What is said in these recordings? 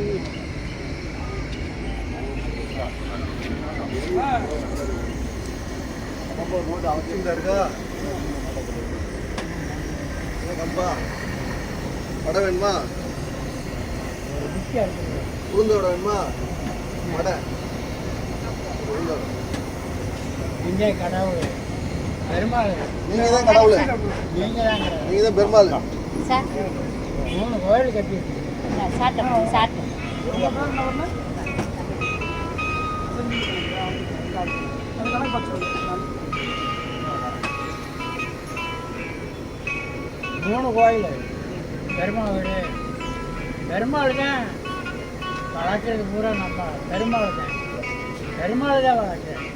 தண்ணி அவசியம் இருக்கா கம்பா வடை வேணுமா உளுந்து வடை வேணுமா வடை உளுந்து இங்கே கடவுள் பெருமாள் நீங்க தான் கடவுள். நீங்கள் தான் கடவுள். நீங்க தான் பெருமாள். சார். மூணு கோயில் கட்டியிருக்கு சாப்பிட்டோம் சாப்பிட்டோம் மூணு கோயில். பெருமாள் வீடு பெருமாள் தான் வளர்க்குறது பூரா நம்ம பெருமாள் தான் பெருமாள் தான் வளர்க்குறேன்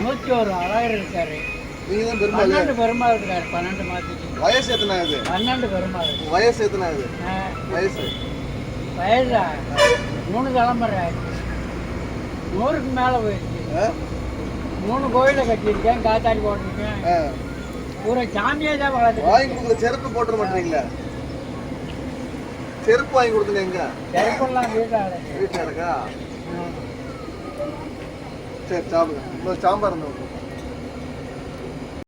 நூற்றி ஒரு அழகர் இருக்காரு. நீங்க தான் பெருமாள் பன்னெண்டு பெருமாள் இருக்காரு பன்னெண்டு மாதத்துக்கு வயசு எத்தனை ஆகுது? பன்னெண்டு பெருமாள் வயசு எத்தனை ஆகுது? வயசு. வயசா? மூணு தலைமுறை நூறுக்கு மேலே போயிடுச்சு? மூணு கோயிலை கட்டியிருக்கேன் காத்தாடி போட்டிருக்கேன். பூரா சாமியே தான் வாங்கி செருப்பு போட்டுற மாட்டீங்களா? செருப்பு வாங்கி கொடுத்தீங்க எங்க? செருப்பெல்லாம் வீட்டாள் வீட்டில் இருக்கா? சரி சாப்பிடுங்க. சாம்பார் இருந்தா.